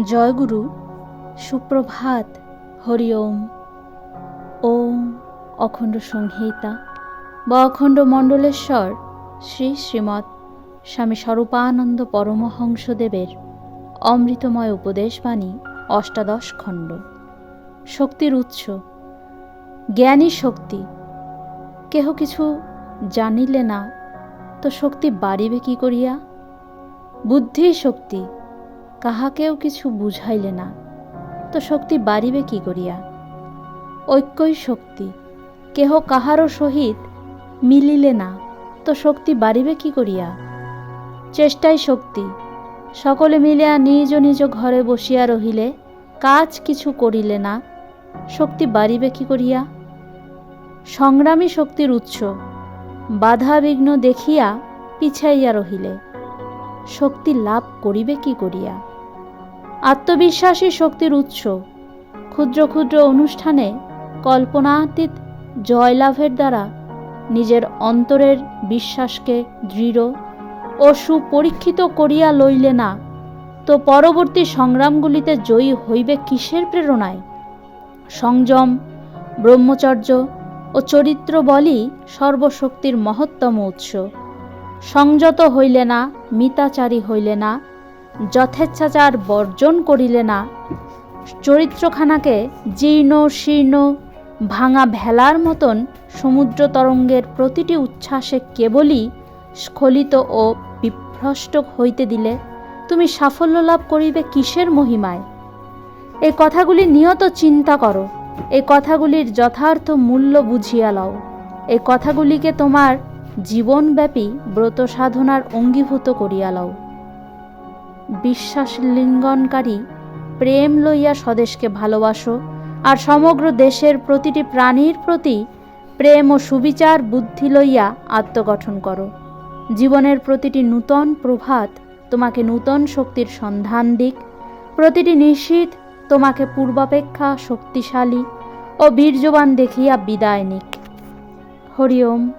জয়গুরু, সুপ্রভাত, হরি ওম। ওম অখণ্ড সংহিতা। বা অখণ্ড মণ্ডলেশ্বর, শ্রী শ্রীমৎ স্বামী স্বরূপানন্দ পরমহংসদেবের অমৃতময় উপদেশবাণী, অষ্টাদশ খণ্ড। শক্তির উৎস। জ্ঞানী শক্তি। কেহ কিছু জানিলে না, তো শক্তি বাড়িবে কি করিয়া? বুদ্ধি শক্তি। কাহাকেও কিছু বুঝাইলে না। তো শক্তি বাড়িবে কি করিয়া? ঐক্যই শক্তি। কেহ কাহারও সহিত মিলিলে না, তো শক্তি বাড়িবে কি করিয়া? চেষ্টাই শক্তি। সকলে মিলিয়া নিজ নিজ ঘরে বসিয়া রহিলে, কাজ কিছু করিলে না, শক্তি বাড়িবে কি করিয়া? সংগ্রামী শক্তির উৎস। বাধা বিঘ্ন দেখিয়া পিছাইয়া রহিলে, শক্তি লাভ করিবে কি করিয়া? আত্মবিশ্বাসী শক্তির উৎস। ক্ষুদ্র ক্ষুদ্র অনুষ্ঠানে কল্পনাতীত জয়লাভের দ্বারা নিজের অন্তরের বিশ্বাসকে দৃঢ় ও সুপরীক্ষিত করিয়া লইলে না, তো পরবর্তী সংগ্রামগুলিতে জয়ী হইবে কিসের প্রেরণায়? সংযম, ব্রহ্মচর্য ও চরিত্র বলই সর্বশক্তির মহত্তম উৎস। সংযত হইলে না, মিতাচারী হইলে না যথেচ্ছাচার বর্জন করিলে না। চরিত্রখানাকে জীর্ণ, শীর্ণ, ভাঙা ভেলার মতন সমুদ্র তরঙ্গের প্রতিটি উচ্ছ্বাসে কেবলই স্খলিত ও বিভ্রষ্ট হইতে দিলে তুমি সাফল্য লাভ করিবে কিসের মহিমায়? এই কথাগুলি নিয়ত চিন্তা করো এই কথাগুলির যথার্থ মূল্য বুঝিয়া লও। এই কথাগুলিকে তোমার জীবনব্যাপী ব্রত সাধনার অঙ্গীভূত করিয়া লও। বিশ্বাস লিঙ্গনকারী প্রেম লইয়া স্বদেশকে ভালোবাসো, আর সমগ্র দেশের প্রতিটি প্রাণীর প্রতি প্রেম ও সুবিচার বুদ্ধি লইয়া আত্মগঠন করো। জীবনের প্রতিটি নূতন প্রভাত তোমাকে নূতন শক্তির সন্ধান দিক। প্রতিটি নিশীথ তোমাকে পূর্বাপেক্ষা শক্তিশালী ও বীর্যবান দেখিয়া বিদায় নিক। হরি ওম।